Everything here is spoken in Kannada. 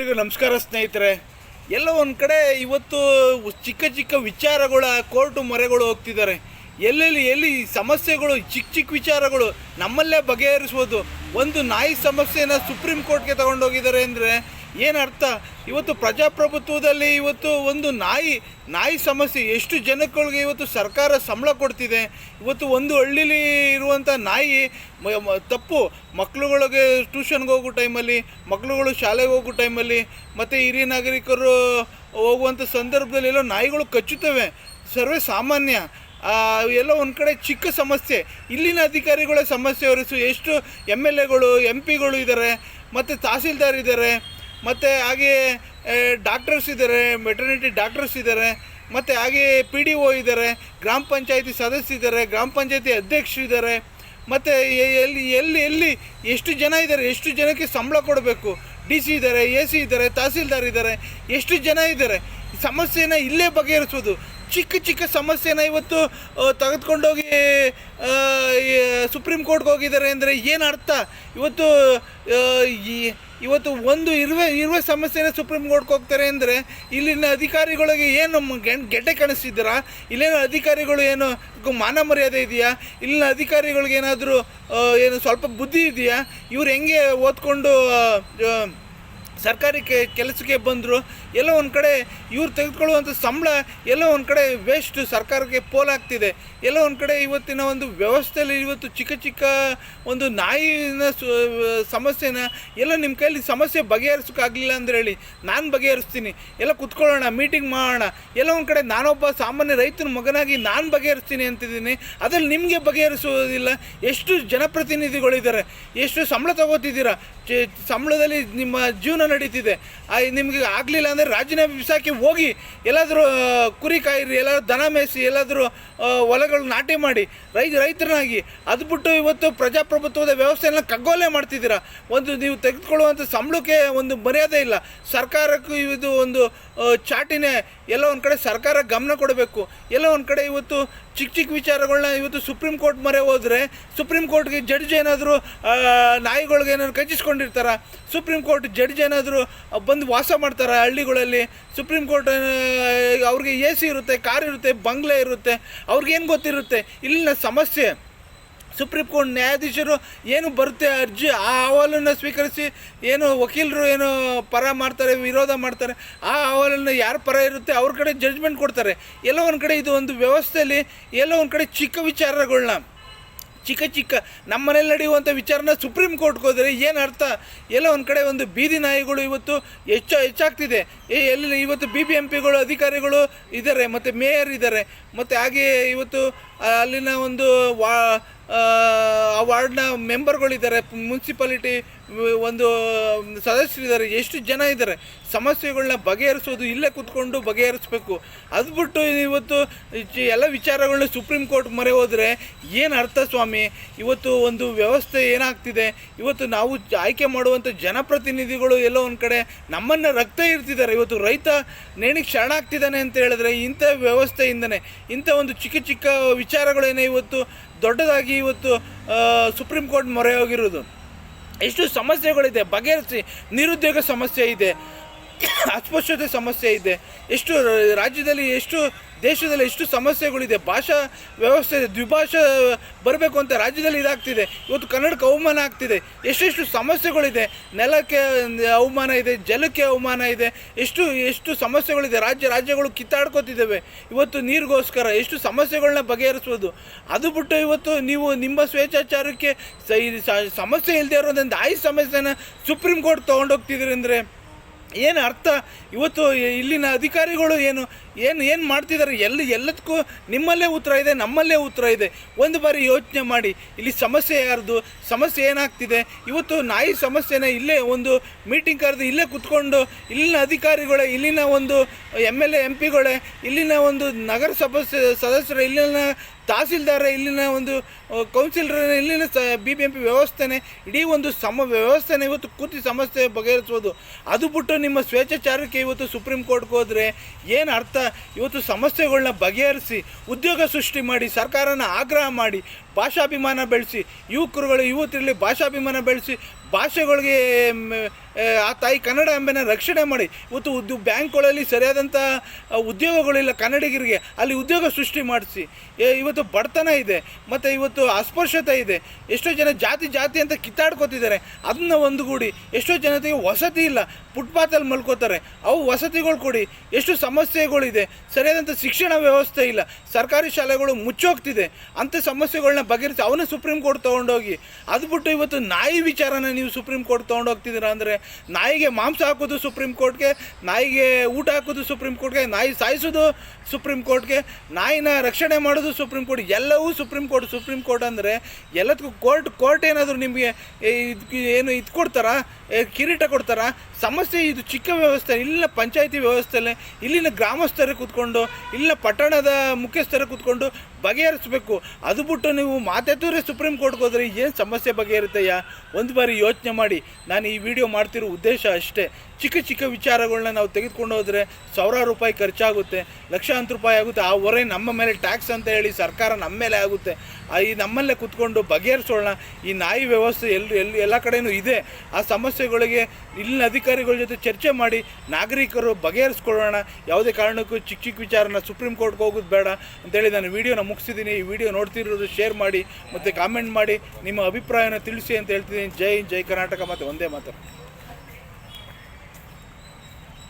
ಎಲ್ರಿಗೂ ನಮಸ್ಕಾರ ಸ್ನೇಹಿತರೆ. ಎಲ್ಲೋ ಒಂದು ಕಡೆ ಇವತ್ತು ಚಿಕ್ಕ ಚಿಕ್ಕ ವಿಚಾರಗಳ, ಕೋರ್ಟು ಮೊರೆಗಳು ಹೋಗ್ತಿದ್ದಾರೆ. ಎಲ್ಲೆಲ್ಲಿ, ಎಲ್ಲಿ ಸಮಸ್ಯೆಗಳು, ಚಿಕ್ಕ ಚಿಕ್ಕ ವಿಚಾರಗಳು ನಮ್ಮಲ್ಲೇ ಬಗೆಹರಿಸ್ಬೋದು ಒಂದು ನಾಯಿ ಸಮಸ್ಯೆನ ಸುಪ್ರೀಂ ಕೋರ್ಟ್ಗೆ ತಗೊಂಡೋಗಿದ್ದಾರೆ ಅಂದರೆ ಏನು ಅರ್ಥ? ಇವತ್ತು ಪ್ರಜಾಪ್ರಭುತ್ವದಲ್ಲಿ ಇವತ್ತು ಒಂದು ನಾಯಿ ನಾಯಿ ಸಮಸ್ಯೆ. ಎಷ್ಟು ಜನಗಳಿಗೆ ಇವತ್ತು ಸರ್ಕಾರ ಸಂಬಳ ಕೊಡ್ತಿದೆ? ಇವತ್ತು ಒಂದು ಹಳ್ಳಿಲಿ ಇರುವಂಥ ನಾಯಿ ತಪ್ಪು. ಮಕ್ಕಳುಗಳಿಗೆ ಟ್ಯೂಷನ್ಗೆ ಹೋಗೋ ಟೈಮಲ್ಲಿ ಮಕ್ಕಳುಗಳು ಶಾಲೆಗೆ ಹೋಗೋ ಟೈಮಲ್ಲಿ, ಮತ್ತು ಹಿರಿಯ ನಾಗರಿಕರು ಹೋಗುವಂಥ ಸಂದರ್ಭದಲ್ಲಿ ಎಲ್ಲೋ ನಾಯಿಗಳು ಕಚ್ಚುತ್ತವೆ. ಸರ್ವೇ ಸಾಮಾನ್ಯ. ಎಲ್ಲೋ ಒಂದು ಕಡೆ ಚಿಕ್ಕ ಸಮಸ್ಯೆ. ಇಲ್ಲಿನ ಅಧಿಕಾರಿಗಳ ಸಮಸ್ಯೆ ಹೊರಿಸು ಎಷ್ಟು ಎಂ ಎಲ್ ಎಗಳು, ಎಂ ಪಿಗಳು ಇದ್ದಾರೆ ಮತ್ತು ತಹಸೀಲ್ದಾರ್ ಇದ್ದಾರೆ ಮತ್ತು ಹಾಗೆ ಡಾಕ್ಟರ್ಸ್ ಇದ್ದಾರೆ ಮೆಟರ್ನಿಟಿ ಡಾಕ್ಟರ್ಸ್ ಇದ್ದಾರೆ ಮತ್ತು ಹಾಗೆ ಪಿ ಡಿ ಒ ಇದ್ದಾರೆ ಗ್ರಾಮ ಪಂಚಾಯತಿ ಸದಸ್ಯರಿದ್ದಾರೆ ಗ್ರಾಮ ಪಂಚಾಯತಿ ಅಧ್ಯಕ್ಷರಿದ್ದಾರೆ ಮತ್ತು ಎಲ್ಲಿ ಎಲ್ಲಿ ಎಲ್ಲಿ ಎಷ್ಟು ಜನ ಇದ್ದಾರೆ ಎಷ್ಟು ಜನಕ್ಕೆ ಸಂಬಳ ಕೊಡಬೇಕು? ಡಿ ಸಿ ಇದ್ದಾರೆ ಎ ಸಿ ಇದ್ದಾರೆ ತಹಸೀಲ್ದಾರ್ ಇದ್ದಾರೆ ಎಷ್ಟು ಜನ ಇದ್ದಾರೆ ಸಮಸ್ಯೆನ ಇಲ್ಲೇ ಬಗೆಹರಿಸೋದು. ಚಿಕ್ಕ ಚಿಕ್ಕ ಸಮಸ್ಯೆನ ಇವತ್ತು ತೆಗೆದುಕೊಂಡೋಗಿ ಸುಪ್ರೀಂ ಕೋರ್ಟ್ಗೆ ಹೋಗಿದ್ದಾರೆ ಅಂದರೆ ಏನು ಅರ್ಥ? ಇವತ್ತು ಇವತ್ತು ಒಂದು ಇರುವೆ ಇರುವೆ ಸಮಸ್ಯೆನ ಸುಪ್ರೀಂ ಕೋರ್ಟ್ಗೆ ಹೋಗ್ತಾರೆ ಅಂದರೆ ಇಲ್ಲಿನ ಅಧಿಕಾರಿಗಳಿಗೆ ಏನು ಗೆಡ್ಡೆ ಕಾಣಿಸ್ತಿದ್ದೀರಾ? ಇಲ್ಲಿನ ಅಧಿಕಾರಿಗಳು ಏನು ಮಾನ ಮರ್ಯಾದೆ ಇದೆಯಾ? ಇಲ್ಲಿನ ಅಧಿಕಾರಿಗಳಿಗೆ ಏನಾದರೂ ಏನು ಸ್ವಲ್ಪ ಬುದ್ಧಿ ಇದೆಯಾ? ಇವ್ರು ಹೆಂಗೆ ಓದ್ಕೊಂಡು ಸರ್ಕಾರಿ ಕೆ ಕೆಲಸಕ್ಕೆ ಬಂದರು, ಎಲ್ಲೋ ಒಂದು ಕಡೆ ಇವ್ರು ತೆಗೆದುಕೊಳ್ಳುವಂಥ ಸಂಬಳ, ಎಲ್ಲೋ ಒಂದು ಕಡೆ ವೇಸ್ಟ್ ಸರ್ಕಾರಕ್ಕೆ ಪೋಲಾಗ್ತಿದೆ ಎಲ್ಲೋ ಒಂದು ಕಡೆ ಇವತ್ತಿನ ಒಂದು ವ್ಯವಸ್ಥೆಯಲ್ಲಿ ಇವತ್ತು ಚಿಕ್ಕ ಚಿಕ್ಕ ಒಂದು ನಾಯಿನ ಸಮಸ್ಯೆನ ಎಲ್ಲ ನಿಮ್ಮ ಕೈಲಿ ಸಮಸ್ಯೆ ಬಗೆಹರಿಸೋಕ್ಕಾಗಲಿಲ್ಲ ಅಂದ್ರೆ ಹೇಳಿ, ನಾನು ಬಗೆಹರಿಸ್ತೀನಿ. ಎಲ್ಲ ಕುತ್ಕೊಳ್ಳೋಣ ಮೀಟಿಂಗ್ ಮಾಡೋಣ. ಎಲ್ಲ ಒಂದು ಕಡೆ ನಾನೊಬ್ಬ ಸಾಮಾನ್ಯ ರೈತನ ಮಗನಾಗಿ ನಾನು ಬಗೆಹರಿಸ್ತೀನಿ ಅಂತಿದ್ದೀನಿ. ಅದ್ರಲ್ಲಿ ನಿಮಗೆ ಬಗೆಹರಿಸೋದಿಲ್ಲ ಎಷ್ಟು ಜನಪ್ರತಿನಿಧಿಗಳಿದ್ದಾರೆ? ಎಷ್ಟು ಸಂಬಳ ತಗೋತಿದ್ದೀರಾ? ಸಂಬಳದಲ್ಲಿ ನಿಮ್ಮ ಜೀವನ ನಡೀತಿದೆ. ನಿಮಗೆ ಆಗಲಿಲ್ಲ ಅಂದರೆ ರಾಜೀನಾಮೆ ಬಿಸಾಕಿ ಹೋಗಿ ಎಲ್ಲಾದರೂ ಕುರಿ ಕಾಯಿರಿ, ಎಲ್ಲಾದರೂ ದನ ಮೇಯಿಸಿ, ಎಲ್ಲಾದರೂ ಹೊಲಗಳು ನಾಟಿ ಮಾಡಿ ರೈ ರೈತರನ್ನಾಗಿ, ಅದು ಬಿಟ್ಟು ಇವತ್ತು ಪ್ರಜಾಪ್ರಭುತ್ವದ ವ್ಯವಸ್ಥೆಯನ್ನು ಕಗ್ಗೋಲೆ ಮಾಡ್ತಿದ್ದೀರಾ? ಒಂದು ನೀವು ತೆಗೆದುಕೊಳ್ಳುವಂಥ ಸಂಬಳಕ್ಕೆ ಒಂದು ಮರ್ಯಾದೆ ಇಲ್ಲ. ಸರ್ಕಾರಕ್ಕೂ ಇದು ಒಂದು ಚಾಟಿನೇ ಎಲ್ಲ ಒಂದು ಕಡೆ ಸರ್ಕಾರ ಗಮನ ಕೊಡಬೇಕು. ಎಲ್ಲ ಒಂದು ಕಡೆ ಇವತ್ತು ಚಿಕ್ಕ ಚಿಕ್ಕ ವಿಚಾರಗಳನ್ನ ಇವತ್ತು ಸುಪ್ರೀಂ ಕೋರ್ಟ್ ಮೊರೆ ಹೋದರೆ ಸುಪ್ರೀಂ ಕೋರ್ಟ್ಗೆ ಜಡ್ಜ್ ಏನಾದರೂ ನಾಯಿಗಳಿಗೆ ಏನಾದ್ರು ಕಚ್ಚಿಸ್ಕೊಂಡಿರ್ತಾರ ಸುಪ್ರೀಂ ಕೋರ್ಟ್ ಜಡ್ಜ್ ಏನಾದರೂ ಬಂದು ವಾಸ ಮಾಡ್ತಾರ ಹಳ್ಳಿಗಳಲ್ಲಿ? ಸುಪ್ರೀಂ ಕೋರ್ಟ್ ಅವ್ರಿಗೆ ಎ ಸಿ ಇರುತ್ತೆ, ಕಾರ್ ಇರುತ್ತೆ, ಬಂಗ್ಲೆ ಇರುತ್ತೆ, ಅವ್ರಿಗೇನು ಗೊತ್ತಿರುತ್ತೆ? ಇಲ್ಲಿನ ಸಮಸ್ಯೆ. ಸುಪ್ರೀಂ ಕೋರ್ಟ್ ನ್ಯಾಯಾಧೀಶರು ಏನು ಬರುತ್ತೆ ಅರ್ಜಿ, ಆ ಅಹವಾಲನ್ನು ಸ್ವೀಕರಿಸಿ ಏನು ವಕೀಲರು ಏನು ಪರ ಮಾಡ್ತಾರೆ, ವಿರೋಧ ಮಾಡ್ತಾರೆ, ಆ ಅಹವಾಲನ್ನು ಯಾರು ಪರ ಇರುತ್ತೆ ಅವ್ರ ಕಡೆ ಜಡ್ಜ್ಮೆಂಟ್ ಕೊಡ್ತಾರೆ. ಎಲ್ಲೋ ಒಂದು ಕಡೆ ಇದು ಒಂದು ವ್ಯವಸ್ಥೆಯಲ್ಲಿ, ಎಲ್ಲೋ ಒಂದು ಕಡೆ ಚಿಕ್ಕ ವಿಚಾರಗಳನ್ನ ಚಿಕ್ಕ ಚಿಕ್ಕ ನಮ್ಮ ಮನೇಲಿ ನಡೆಯುವಂಥ ವಿಚಾರನ ಸುಪ್ರೀಂ ಕೋರ್ಟ್ಗೆ ಹೋದರೆ ಏನು ಅರ್ಥ? ಎಲ್ಲ ಒಂದು ಕಡೆ ಒಂದು ಬೀದಿ ನಾಯಿಗಳು ಇವತ್ತು ಹೆಚ್ಚು ಹೆಚ್ಚಾಗ್ತಿದೆ. ಏ, ಎಲ್ಲಿ ಇವತ್ತು ಬಿ ಬಿ ಎಂ ಅಧಿಕಾರಿಗಳು ಇದ್ದಾರೆ ಮತ್ತು ಮೇಯರ್ ಇದ್ದಾರೆ ಮತ್ತು ಹಾಗೆ ಇವತ್ತು ಅಲ್ಲಿನ ಒಂದು ವಾ ಆ, ವಾರ್ಡ್ನ ಮೆಂಬರ್ಗಳಿದ್ದಾರೆ. ಮುನ್ಸಿಪಾಲಿಟಿ ಒಂದು ಸದಸ್ಯರಿದ್ದಾರೆ. ಎಷ್ಟು ಜನ ಇದ್ದಾರೆ? ಸಮಸ್ಯೆಗಳನ್ನ ಬಗೆಹರಿಸೋದು ಇಲ್ಲೇ ಕೂತ್ಕೊಂಡು ಬಗೆಹರಿಸ್ಬೇಕು. ಅದು ಬಿಟ್ಟು ಇವತ್ತು ಎಲ್ಲ ವಿಚಾರಗಳನ್ನ ಸುಪ್ರೀಂ ಕೋರ್ಟ್ ಮೊರೆ ಹೋದರೆ ಏನು ಅರ್ಥ ಸ್ವಾಮಿ? ಇವತ್ತು ಒಂದು ವ್ಯವಸ್ಥೆ ಏನಾಗ್ತಿದೆ? ಇವತ್ತು ನಾವು ಆಯ್ಕೆ ಮಾಡುವಂಥ ಜನಪ್ರತಿನಿಧಿಗಳು ಎಲ್ಲೋ ಒಂದು ಕಡೆ ನಮ್ಮನ್ನು ರಕ್ತ ಇರ್ತಿದ್ದಾರೆ ಇವತ್ತು ರೈತ ನೇಣಿಗೆ ಶರಣಾಗ್ತಿದ್ದಾನೆ ಅಂತ ಹೇಳಿದ್ರೆ ಇಂಥ ವ್ಯವಸ್ಥೆಯಿಂದನೇ ಇಂಥ ಒಂದು ಚಿಕ್ಕ ಚಿಕ್ಕ ವಿಚಾರಗಳೇನೇ ಇವತ್ತು ದೊಡ್ಡದಾಗಿ ಇವತ್ತು ಸುಪ್ರೀಂ ಕೋರ್ಟ್ ಮೊರೆ ಹೋಗಿರೋದು. ಎಷ್ಟು ಸಮಸ್ಯೆಗಳಿದೆ. ಬಗೆಹರಿಸಿ ನಿರುದ್ಯೋಗ ಸಮಸ್ಯೆ ಇದೆ. ಅಸ್ಪೃಶ್ಯತೆ ಸಮಸ್ಯೆ ಇದೆ. ಎಷ್ಟು ರಾಜ್ಯದಲ್ಲಿ ಎಷ್ಟು ದೇಶದಲ್ಲಿ ಎಷ್ಟು ಸಮಸ್ಯೆಗಳಿದೆ. ಭಾಷಾ ವ್ಯವಸ್ಥೆ, ದ್ವಿಭಾಷಾ ಬರಬೇಕು ಅಂತ ರಾಜ್ಯದಲ್ಲಿ ಇದಾಗ್ತಿದೆ. ಇವತ್ತು ಕನ್ನಡಕ್ಕೆ ಅವಮಾನ ಆಗ್ತಿದೆ. ಎಷ್ಟೆಷ್ಟು ಸಮಸ್ಯೆಗಳಿದೆ. ನೆಲಕ್ಕೆ ಅವಮಾನ ಇದೆ, ಜಲಕ್ಕೆ ಅವಮಾನ ಇದೆ. ಎಷ್ಟು ಎಷ್ಟು ಸಮಸ್ಯೆಗಳಿದೆ. ರಾಜ್ಯ, ರಾಜ್ಯಗಳು ಕಿತ್ತಾಡ್ಕೋತಿದ್ದಾವೆ. ಇವತ್ತು ನೀರಿಗೋಸ್ಕರ ಎಷ್ಟು ಸಮಸ್ಯೆಗಳನ್ನ ಬಗೆಹರಿಸ್ಬೋದು ಅದು ಬಿಟ್ಟು ಇವತ್ತು ನೀವು ನಿಮ್ಮ ಸ್ವೇಚ್ಛಾಚಾರಕ್ಕೆ ಸಮಸ್ಯೆ ಇಲ್ಲದೆ ಇರೋದೊಂದು ಆಯ್ ಸಮಸ್ಯೆನ ಸುಪ್ರೀಂ ಕೋರ್ಟ್ ತೊಗೊಂಡೋಗ್ತಿದ್ದೀರಿ ಅಂದರೆ ಏನು ಅರ್ಥ? ಇವತ್ತು ಇಲ್ಲಿನ ಅಧಿಕಾರಿಗಳು ಏನು ಏನು ಏನು ಮಾಡ್ತಿದ್ದಾರೆ? ಎಲ್ಲಿ, ಎಲ್ಲದಕ್ಕೂ ನಿಮ್ಮಲ್ಲೇ ಉತ್ತರ ಇದೆ, ನಮ್ಮಲ್ಲೇ ಉತ್ತರ ಇದೆ. ಒಂದು ಬಾರಿ ಯೋಚನೆ ಮಾಡಿ, ಇಲ್ಲಿ ಸಮಸ್ಯೆ ಯಾರ್ದು? ಸಮಸ್ಯೆ ಏನಾಗ್ತಿದೆ? ಇವತ್ತು ನಾಯಿ ಸಮಸ್ಯೆನ ಇಲ್ಲೇ ಒಂದು ಮೀಟಿಂಗ್ ಕರೆದು ಇಲ್ಲೇ ಕುತ್ಕೊಂಡು, ಇಲ್ಲಿನ ಅಧಿಕಾರಿಗಳೇ, ಇಲ್ಲಿನ ಒಂದು ಎಂ ಎಲ್ ಎ, ಎಂ ಪಿಗಳೇ, ಇಲ್ಲಿನ ಒಂದು ನಗರ ಸದಸ್ಯ ಸದಸ್ಯರು, ಇಲ್ಲಿನ ತಹಸೀಲ್ದಾರ ಇಲ್ಲಿನ ಒಂದು ಕೌನ್ಸಿಲರ್ ಇಲ್ಲಿನ ಸ, ಬಿ ಬಿ ಎಂ ಪಿ ವ್ಯವಸ್ಥೆನೇ, ಇಡೀ ಒಂದು ಸಮ, ವ್ಯವಸ್ಥೆನೇ ಇವತ್ತು ಕೂತಿ ಸಮಸ್ಯೆ ಬಗೆಹರಿಸ್ಬೋದು ಅದು ಬಿಟ್ಟು ನಿಮ್ಮ ಸ್ವೇಚ್ಛಾಚಾರಕ್ಕೆ ಇವತ್ತು ಸುಪ್ರೀಂ ಕೋರ್ಟ್ಗೆ ಹೋದರೆ ಏನು ಅರ್ಥ ಇವತ್ತು ಸಮಸ್ಯೆಗಳನ್ನ ಬಗೆಹರಿಸಿ ಉದ್ಯೋಗ ಸೃಷ್ಟಿ ಮಾಡಿ ಸರ್ಕಾರನ ಆಗ್ರಹ ಮಾಡಿ ಭಾಷಾಭಿಮಾನ ಬೆಳೆಸಿ, ಯುವಕರುಗಳು, ಯುವತಿರಲಿ ಭಾಷಾಭಿಮಾನ ಬೆಳೆಸಿ, ಭಾಷೆಗಳಿಗೆ ಆ ತಾಯಿ ಕನ್ನಡ ಎಂಬೆನ ರಕ್ಷಣೆ ಮಾಡಿ. ಇವತ್ತು ಉದ್ಯ ಬ್ಯಾಂಕ್ಗಳಲ್ಲಿ ಸರಿಯಾದಂಥ ಉದ್ಯೋಗಗಳಿಲ್ಲ ಕನ್ನಡಿಗರಿಗೆ, ಅಲ್ಲಿ ಉದ್ಯೋಗ ಸೃಷ್ಟಿ ಮಾಡಿಸಿ. ಇವತ್ತು ಬಡತನ ಇದೆ, ಮತ್ತು ಇವತ್ತು ಅಸ್ಪೃಶ್ಯತೆ ಇದೆ. ಎಷ್ಟೋ ಜನ ಜಾತಿ ಜಾತಿ ಅಂತ ಕಿತ್ತಾಡ್ಕೋತಿದ್ದಾರೆ. ಅದನ್ನ ಒಂದುಗೂಡಿ, ಎಷ್ಟೋ ಜನತೆಗೆ ವಸತಿ ಇಲ್ಲ, ಫುಟ್ಪಾತಲ್ಲಿ ಮಲ್ಕೋತಾರೆ. ಅವು ವಸತಿಗಳು ಕೊಡಿ, ಎಷ್ಟು ಸಮಸ್ಯೆಗಳಿದೆ ಸರಿಯಾದಂಥ ಶಿಕ್ಷಣ ವ್ಯವಸ್ಥೆ ಇಲ್ಲ, ಸರ್ಕಾರಿ ಶಾಲೆಗಳು ಮುಚ್ಚೋಗ್ತಿದೆ ಅಂಥ ಸಮಸ್ಯೆಗಳನ್ನ ಬಗೆಹರಿಸಿ, ಅವನೇ ಸುಪ್ರೀಂ ಕೋರ್ಟ್ ತೊಗೊಂಡೋಗಿ. ಅದು ಬಿಟ್ಟು ಇವತ್ತು ನಾಯಿ ವಿಚಾರನ ನೀವು ಸುಪ್ರೀಂ ಕೋರ್ಟ್ ತೊಗೊಂಡೋಗ್ತಿದ್ದೀರಾ ಅಂದರೆ, ನಾಯಿಗೆ ಮಾಂಸ ಹಾಕೋದು ಸುಪ್ರೀಂ ಕೋರ್ಟ್ಗೆ ನಾಯಿಗೆ ಊಟ ಹಾಕೋದು ಸುಪ್ರೀಂ ಕೋರ್ಟ್ಗೆ ನಾಯಿ ಸಾಯಿಸೋದು ಸುಪ್ರೀಂ ಕೋರ್ಟ್ಗೆ ನಾಯಿನ ರಕ್ಷಣೆ ಮಾಡೋದು ಸುಪ್ರೀಂ ಕೋರ್ಟ್ ಎಲ್ಲವೂ ಸುಪ್ರೀಂ ಕೋರ್ಟ್ ಸುಪ್ರೀಂ ಕೋರ್ಟ್ ಅಂದರೆ ಎಲ್ಲದಕ್ಕೂ ಕೋರ್ಟ್ ಕೋರ್ಟ್ ಏನಾದರೂ ನಿಮಗೆ ಏನು ಇದು ಕೊಡ್ತಾರಾ? ಕಿರೀಟ ಕೊಡ್ತಾರಾ? ಸಮಸ್ಯೆ ಇದು ಚಿಕ್ಕ ವ್ಯವಸ್ಥೆ ಇಲ್ಲಿನ ಪಂಚಾಯಿತಿ ವ್ಯವಸ್ಥೆಯಲ್ಲೇ, ಇಲ್ಲಿನ ಗ್ರಾಮಸ್ಥರೇ ಕೂತ್ಕೊಂಡು ಇಲ್ಲಿನ ಪಟ್ಟಣದ ಮುಖ್ಯಸ್ಥರೇ ಕೂತ್ಕೊಂಡು ಬಗೆಹರಿಸ್ಬೇಕು. ಅದು ಬಿಟ್ಟು ನೀವು ಮಾತೆತ್ತೂರೇ ಸುಪ್ರೀಂ ಕೋರ್ಟ್ಗೆ ಹೋದರೆ ಏನು ಸಮಸ್ಯೆ ಬಗೆಹರಿತಯ್ಯಾ? ಒಂದು ಬಾರಿ ಯೋಚನೆ ಮಾಡಿ. ನಾನು ಈ ವಿಡಿಯೋ ಮಾಡ್ತಿರೋ ಉದ್ದೇಶ ಅಷ್ಟೇ. ಚಿಕ್ಕ ಚಿಕ್ಕ ವಿಚಾರಗಳನ್ನ ನಾವು ತೆಗೆದುಕೊಂಡು ಹೋದರೆ ಸಾವಿರಾರು ರೂಪಾಯಿ ಖರ್ಚಾಗುತ್ತೆ. ಲಕ್ಷಾಂತರ ರೂಪಾಯಿ ಆಗುತ್ತೆ. ಆ ಹೊರೆ ನಮ್ಮ ಮೇಲೆ ಟ್ಯಾಕ್ಸ್ ಅಂತ ಹೇಳಿ ಸರ್ಕಾರ ನಮ್ಮ ಮೇಲೆ ಆಗುತ್ತೆ. ಈ ನಮ್ಮಲ್ಲೇ ಕೂತ್ಕೊಂಡು ಬಗೆಹರಿಸೋಣ. ಈ ನಾಯಿ ವ್ಯವಸ್ಥೆ ಎಲ್ಲಿ ಎಲ್ಲಿ ಎಲ್ಲ ಕಡೆಯೂ ಇದೆ. ಆ ಸಮಸ್ಯೆಗಳಿಗೆ ಇಲ್ಲಿನ ಅಧಿಕಾರಿಗಳ ಜೊತೆ ಚರ್ಚೆ ಮಾಡಿ ನಾಗರಿಕರು ಬಗೆಹರಿಸ್ಕೊಳ್ಳೋಣ. ಯಾವುದೇ ಕಾರಣಕ್ಕೂ ಚಿಕ್ಕ ಚಿಕ್ಕ ವಿಚಾರನ ಸುಪ್ರೀಂ ಕೋರ್ಟ್ಗೆ ಹೋಗೋದು ಬೇಡ ಅಂತೇಳಿ ನಾನು ವಿಡಿಯೋನ ಮುಗಿಸಿದ್ದೀನಿ. ಈ ವಿಡಿಯೋ ನೋಡ್ತಿರೋದು ಶೇರ್ ಮಾಡಿ ಮತ್ತು ಕಾಮೆಂಟ್ ಮಾಡಿ. ನಿಮ್ಮ ಅಭಿಪ್ರಾಯನ ತಿಳಿಸಿ ಅಂತ ಹೇಳ್ತಿದ್ದೀನಿ. ಜೈ ಜೈ ಕರ್ನಾಟಕ ಮತ್ತು ಒಂದೇ ಮಾತು.